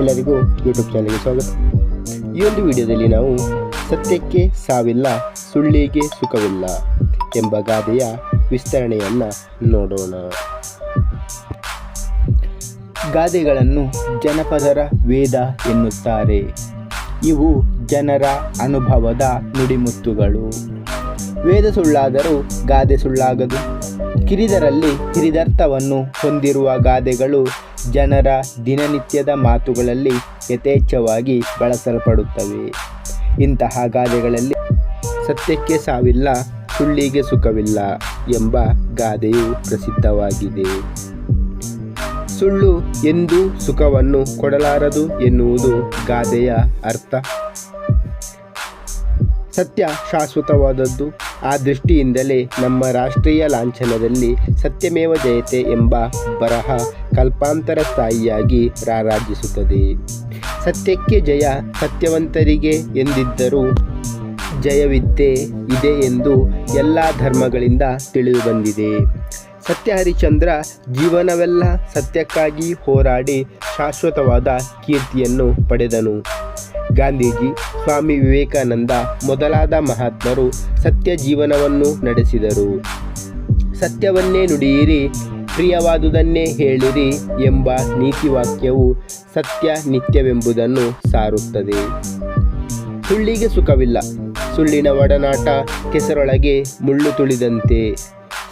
ಎಲ್ಲರಿಗೂ ಯೂಟ್ಯೂಬ್ ಚಾನಲ್ಗೆ ಸ್ವಾಗತ. ಈ ಒಂದು ವಿಡಿಯೋದಲ್ಲಿ ನಾವು ಸತ್ಯಕ್ಕೆ ಸಾವಿಲ್ಲ, ಸುಳ್ಳಿಗೆ ಸುಖವಿಲ್ಲ ಎಂಬ ಗಾದೆಯ ವಿಸ್ತರಣೆಯನ್ನು ನೋಡೋಣ. ಗಾದೆಗಳನ್ನು ಜನಪದರ ವೇದ ಎನ್ನುತ್ತಾರೆ. ಇವು ಜನರ ಅನುಭವದ ನುಡಿಮುತ್ತುಗಳು. ವೇದ ಸುಳ್ಳಾದರೂ ಗಾದೆ ಸುಳ್ಳಾಗದು. ಕಿರಿದರಲ್ಲಿ ಹಿರಿದರ್ಥವನ್ನು ಹೊಂದಿರುವ ಗಾದೆಗಳು ಜನರ ದಿನನಿತ್ಯದ ಮಾತುಗಳಲ್ಲಿ ಯಥೇಚ್ಛವಾಗಿ ಬಳಸಲ್ಪಡುತ್ತವೆ. ಇಂತಹ ಗಾದೆಗಳಲ್ಲಿ ಸತ್ಯಕ್ಕೆ ಸಾವಿಲ್ಲ, ಸುಳ್ಳಿಗೆ ಸುಖವಿಲ್ಲ ಎಂಬ ಗಾದೆಯು ಪ್ರಸಿದ್ಧವಾಗಿದೆ. ಸುಳ್ಳು ಎಂದು ಸುಖವನ್ನು ಕೊಡಲಾರದು ಎನ್ನುವುದು ಗಾದೆಯ ಅರ್ಥ. ಸತ್ಯ ಶಾಶ್ವತವಾದದ್ದು. ಆ ದೃಷ್ಟಿಯಿಂದಲೇ ನಮ್ಮ ರಾಷ್ಟ್ರೀಯ ಲಾಂಛನದಲ್ಲಿ ಸತ್ಯಮೇವ ಜಯತೆ ಎಂಬ ಬರಹ ಕಲ್ಪಾಂತರ ಸ್ಥಾಯಿಯಾಗಿ ರಾರಾಜಿಸುತ್ತದೆ. ಸತ್ಯಕ್ಕೆ ಜಯ ಸತ್ಯವಂತರಿಗೆ ಎಂದಿದ್ದರೂ ಜಯವಿದ್ದೆ ಇದೆ ಎಂದು ಎಲ್ಲ ಧರ್ಮಗಳಿಂದ ತಿಳಿದುಬಂದಿದೆ. ಸತ್ಯ ಹರಿಶ್ಚಂದ್ರ ಜೀವನವೆಲ್ಲ ಸತ್ಯಕ್ಕಾಗಿ ಹೋರಾಡಿ ಶಾಶ್ವತವಾದ ಕೀರ್ತಿಯನ್ನು ಪಡೆದನು. ಗಾಂಧೀಜಿ, ಸ್ವಾಮಿ ವಿವೇಕಾನಂದ ಮೊದಲಾದ ಮಹಾತ್ಮರು ಸತ್ಯ ಜೀವನವನ್ನು ನಡೆಸಿದರು. ಸತ್ಯವನ್ನೇ ನುಡಿಯಿರಿ, ಪ್ರಿಯವಾದುದನ್ನೇ ಹೇಳಿರಿ ಎಂಬ ನೀತಿವಾಕ್ಯವು ಸತ್ಯ ನಿತ್ಯವೆಂಬುದನ್ನು ಸಾರುತ್ತದೆ. ಸುಳ್ಳಿಗೆ ಸುಖವಿಲ್ಲ. ಸುಳ್ಳಿನ ಒಡನಾಟ ಕೆಸರೊಳಗೆ ಮುಳ್ಳು ತುಳಿದಂತೆ.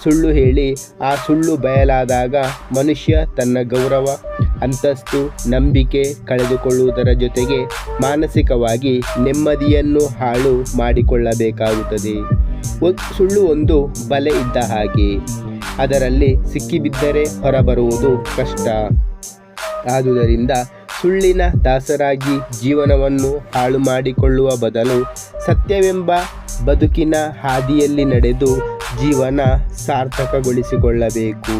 ಸುಳ್ಳು ಹೇಳಿ ಆ ಸುಳ್ಳು ಬಯಲಾದಾಗ ಮನುಷ್ಯ ತನ್ನ ಗೌರವ ಅಂತಸ್ತು, ನಂಬಿಕೆ ಕಳೆದುಕೊಳ್ಳುವುದರ ಜೊತೆಗೆ ಮಾನಸಿಕವಾಗಿ ನೆಮ್ಮದಿಯನ್ನು ಹಾಳು ಮಾಡಿಕೊಳ್ಳಬೇಕಾಗುತ್ತದೆ. ಸುಳ್ಳು ಒಂದು ಬಲೆ ಇದ್ದ ಹಾಗೆ. ಅದರಲ್ಲಿ ಸಿಕ್ಕಿಬಿದ್ದರೆ ಹೊರಬರುವುದು ಕಷ್ಟ. ಆದುದರಿಂದ ಸುಳ್ಳಿನ ದಾಸರಾಗಿ ಜೀವನವನ್ನು ಹಾಳು ಮಾಡಿಕೊಳ್ಳುವ ಬದಲು ಸತ್ಯವೆಂಬ ಬದುಕಿನ ಹಾದಿಯಲ್ಲಿ ನಡೆದು ಜೀವನ ಸಾರ್ಥಕಗೊಳಿಸಿಕೊಳ್ಳಬೇಕು.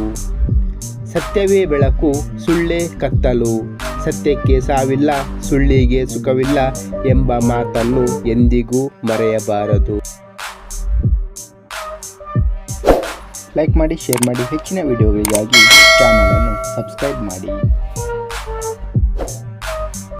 ಸತ್ಯವೇ ಬೆಳಕು, ಸುಳ್ಳೇ ಕತ್ತಲು. ಸತ್ಯಕ್ಕೆ ಸಾವಿಲ್ಲ, ಸುಳ್ಳಿಗೆ ಸುಖವಿಲ್ಲ ಎಂಬ ಮಾತನ್ನು ಎಂದಿಗೂ ಮರೆಯಬಾರದು. ಲೈಕ್ ಮಾಡಿ, ಶೇರ್ ಮಾಡಿ ಹೆಚ್ಚಿನ ವಿಡಿಯೋಗಳಿಗಾಗಿ ಚಾನಲನ್ನು ಸಬ್ಸ್ಕ್ರೈಬ್ ಮಾಡಿ.